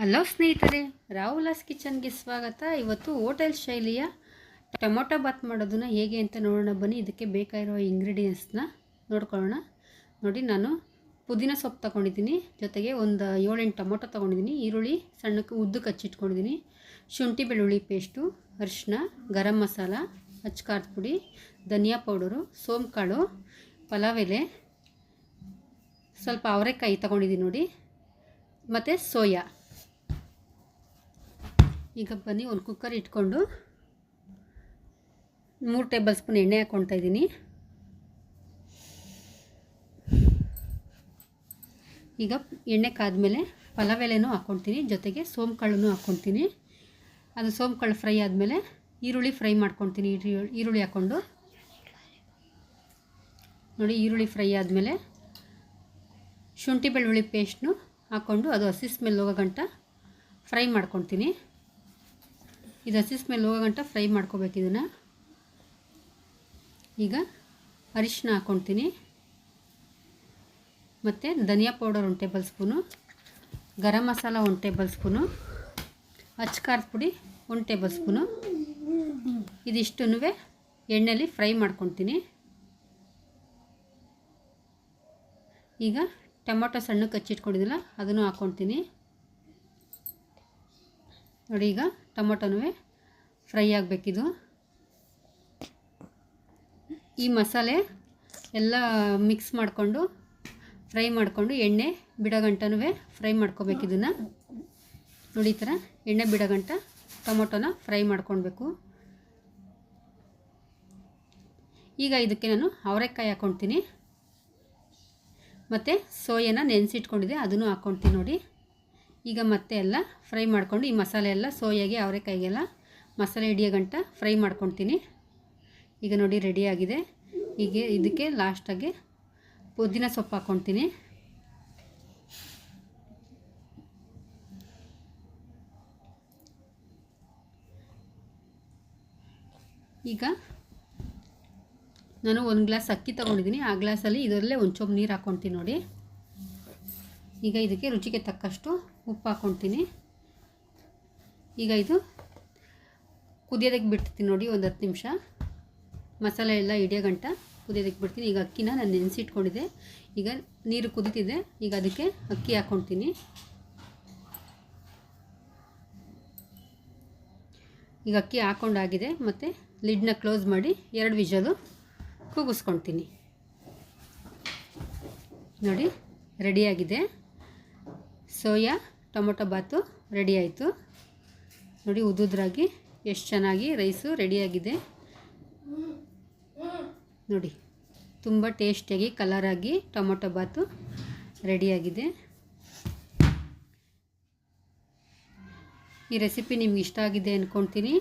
Hello ಸ್ನೇಹಿತರೆ ರಾಹುಲಾಸ್ ಕಿಚನ್ಗೆ ಸ್ವಾಗತ. ಇವತ್ತು ಹೋಟೆಲ್ ಶೈಲಿಯ ಟೊಮೊಟೊ ಬಾತ್ ಮಾಡೋದನ್ನ ಹೇಗೆ ಅಂತ ನೋಡೋಣ. ಬನ್ನಿ, ಇದಕ್ಕೆ ಬೇಕಾಗಿರೋ ಇಂಗ್ರೀಡಿಯೆಂಟ್ಸ್ನ ನೋಡ್ಕೊಳ್ಳೋಣ. ನೋಡಿ, ನಾನು ಪುದೀನ ಸೊಪ್ಪು ತೊಗೊಂಡಿದ್ದೀನಿ. ಜೊತೆಗೆ ಒಂದು ಏಳೆಂಟು ಟೊಮೊಟೊ ತೊಗೊಂಡಿದ್ದೀನಿ. ಈರುಳ್ಳಿ ಸಣ್ಣಕ್ಕೆ ಉದ್ದು ಕಚ್ಚಿಟ್ಕೊಂಡಿದ್ದೀನಿ ಶುಂಠಿ ಬೆಳ್ಳುಳ್ಳಿ ಪೇಸ್ಟು ಅರಿಶಿನ ಗರಂ ಮಸಾಲ, ಅಚ್ಕಾರದ ಪುಡಿ, ಧನಿಯಾ ಪೌಡರು, ಸೋಂಕಾಳು ಪಲಾವ್ ಎಲೆ ಸ್ವಲ್ಪ ಅವರೆಕಾಯಿ ತೊಗೊಂಡಿದ್ದೀನಿ ನೋಡಿ. ಮತ್ತು ಸೋಯಾ. ಈಗ ಬನ್ನಿ ಒಂದು ಕುಕ್ಕರ್ ಇಟ್ಕೊಂಡು ಮೂರು ಟೇಬಲ್ ಸ್ಪೂನ್ ಎಣ್ಣೆ ಹಾಕ್ಕೊಳ್ತಾ ಇದ್ದೀನಿ. ಈಗ ಎಣ್ಣೆ ಕಾದಮೇಲೆ ಪಲಾವ್ ಎಲೆನೂ ಹಾಕ್ಕೊಳ್ತೀನಿ, ಜೊತೆಗೆ ಸೋಂಕಾಳನ್ನು ಹಾಕ್ಕೊಳ್ತೀನಿ. ಅದು ಸೋಂಕಾಳು ಫ್ರೈ ಆದಮೇಲೆ ಈರುಳ್ಳಿ ಫ್ರೈ ಮಾಡ್ಕೊಳ್ತೀನಿ ಈರುಳ್ಳಿ ಈರುಳ್ಳಿ ಹಾಕ್ಕೊಂಡು. ನೋಡಿ, ಈರುಳ್ಳಿ ಫ್ರೈ ಆದಮೇಲೆ ಶುಂಠಿ ಬೆಳ್ಳುಳ್ಳಿ ಪೇಸ್ಟ್ನು ಹಾಕ್ಕೊಂಡು ಅದು ಹಸಿ ಸ್ಮೆಲ್ ಹೋಗೋ ಗಂಟ ಫ್ರೈ ಮಾಡ್ಕೊಳ್ತೀನಿ. ಇದು ಹಸಿ ಸ್ಮೆಲ್ ಹೋಗೋ ಗಂಟ ಫ್ರೈ ಮಾಡ್ಕೋಬೇಕು ಇದನ್ನು. ಈಗ ಅರಿಶಿನ ಹಾಕ್ಕೊಳ್ತೀನಿ ಮತ್ತು ಧನಿಯಾ ಪೌಡರ್ ಒಂದು ಟೇಬಲ್ ಸ್ಪೂನು, ಗರಂ ಮಸಾಲ ಒಂದು ಟೇಬಲ್ ಸ್ಪೂನು ಖಾರದ ಪುಡಿ ಒಂದು ಟೇಬಲ್ ಸ್ಪೂನು. ಇದಿಷ್ಟನ್ನು ಎಣ್ಣೆಯಲ್ಲಿ ಫ್ರೈ ಮಾಡ್ಕೊತೀನಿ ಈಗ ಟೊಮೊಟೊ ಸಣ್ಣಕ್ಕೆ ಹಚ್ಚಿಟ್ಕೊಂಡಿದ್ದಿಲ್ಲ ಅದನ್ನು ಹಾಕ್ಕೊಳ್ತೀನಿ ನೋಡಿ ಈಗ ಟೊಮೊಟೊನೂ ಫ್ರೈ ಆಗಬೇಕಿದು. ಈ ಮಸಾಲೆ ಎಲ್ಲ ಮಿಕ್ಸ್ ಮಾಡಿಕೊಂಡು ಫ್ರೈ ಮಾಡಿಕೊಂಡು ಎಣ್ಣೆ ಬಿಡಗಂಟನೂ ಫ್ರೈ ಮಾಡ್ಕೋಬೇಕು ಇದನ್ನು. ನೋಡಿ ಈ ಥರ ಎಣ್ಣೆ ಬಿಡಗಂಟ ಟೊಮೊಟೊನ ಫ್ರೈ ಮಾಡ್ಕೊಳ್ಬೇಕು. ಈಗ ಇದಕ್ಕೆ ನಾನು ಅವರೆಕಾಯಿ ಹಾಕ್ಕೊಳ್ತೀನಿ. ಮತ್ತು ಸೋಯನ ನೆನೆಸಿಟ್ಕೊಂಡಿದ್ದೆ, ಅದನ್ನು ಹಾಕ್ಕೊಳ್ತೀನಿ ನೋಡಿ. ಈಗ ಮತ್ತೆ ಎಲ್ಲ ಫ್ರೈ ಮಾಡಿಕೊಂಡು ಈ ಮಸಾಲೆ ಎಲ್ಲ ಸೋಯಾಗೆ ಅವರೆಕಾಯಿಗೆಲ್ಲ ಮಸಾಲೆ ಹಿಡಿಯೋ ಗಂಟ ಫ್ರೈ ಮಾಡ್ಕೊತೀನಿ ಈಗ ನೋಡಿ ರೆಡಿಯಾಗಿದೆ ಈಗ ಇದಕ್ಕೆ ಲಾಸ್ಟಾಗೆ ಪುದೀನ ಸೊಪ್ಪು ಹಾಕ್ಕೊತೀನಿ ಈಗ ನಾನು ಒಂದು ಗ್ಲಾಸ್ ಅಕ್ಕಿ ತೊಗೊಂಡಿದ್ದೀನಿ. ಆ ಗ್ಲಾಸಲ್ಲಿ ಇದರಲ್ಲೇ ಒಂದು ನೀರು ಹಾಕ್ಕೊತೀನಿ ನೋಡಿ. ಈಗ ಇದಕ್ಕೆ ರುಚಿಗೆ ತಕ್ಕಷ್ಟು ಉಪ್ಪು ಹಾಕ್ಕೊಳ್ತೀನಿ. ಈಗ ಇದು ಕುದಿಯೋದಕ್ಕೆ ಬಿಡ್ತೀನಿ ನೋಡಿ ಒಂದು ಹತ್ತು ನಿಮಿಷ. ಮಸಾಲೆ ಎಲ್ಲ ಹಿಡಿಯೋ ಗಂಟ ಕುದಿಯೋದಕ್ಕೆ ಬಿಡ್ತೀನಿ. ಈಗ ಅಕ್ಕಿನ ನಾನು ನೆನೆಸಿಟ್ಕೊಂಡಿದ್ದೆ. ಈಗ ನೀರು ಕುದೀತಿದೆ. ಈಗ ಅದಕ್ಕೆ ಅಕ್ಕಿ ಹಾಕ್ಕೊತೀನಿ ಈಗ ಅಕ್ಕಿ ಹಾಕ್ಕೊಂಡಾಗಿದೆ. ಮತ್ತು ಲಿಡ್ನ ಕ್ಲೋಸ್ ಮಾಡಿ ಎರಡು ವಿಜಲು ಕೂಗಿಸ್ಕೊಳ್ತೀನಿ. ನೋಡಿ, ರೆಡಿಯಾಗಿದೆ. ಸೋಯಾ, ಟೊಮೊಟೊ ಬಾತು ರೆಡಿ ಆಯಿತು. ನೋಡಿ ಉದುದ್ರಾಗಿ ಎಷ್ಟು ಚೆನ್ನಾಗಿ ರೈಸು ರೆಡಿಯಾಗಿದೆ. ನೋಡಿ, ತುಂಬ ಟೇಸ್ಟಿಯಾಗಿ, ಕಲರಾಗಿ ಟೊಮೊಟೊ ಬಾತು ರೆಡಿಯಾಗಿದೆ. ಈ ರೆಸಿಪಿ ನಿಮ್ಗೆ ಇಷ್ಟ ಆಗಿದೆ ಅಂದ್ಕೊಳ್ತೀನಿ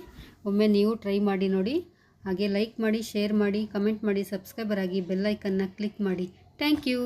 ಒಮ್ಮೆ ನೀವು ಟ್ರೈ ಮಾಡಿ ನೋಡಿ. ಹಾಗೆ ಲೈಕ್ ಮಾಡಿ, ಶೇರ್ ಮಾಡಿ, ಕಮೆಂಟ್ ಮಾಡಿ, ಸಬ್ಸ್ಕ್ರೈಬರ್ ಆಗಿ ಬೆಲ್ಲೈಕನ್ನ ಕ್ಲಿಕ್ ಮಾಡಿ. Thank you.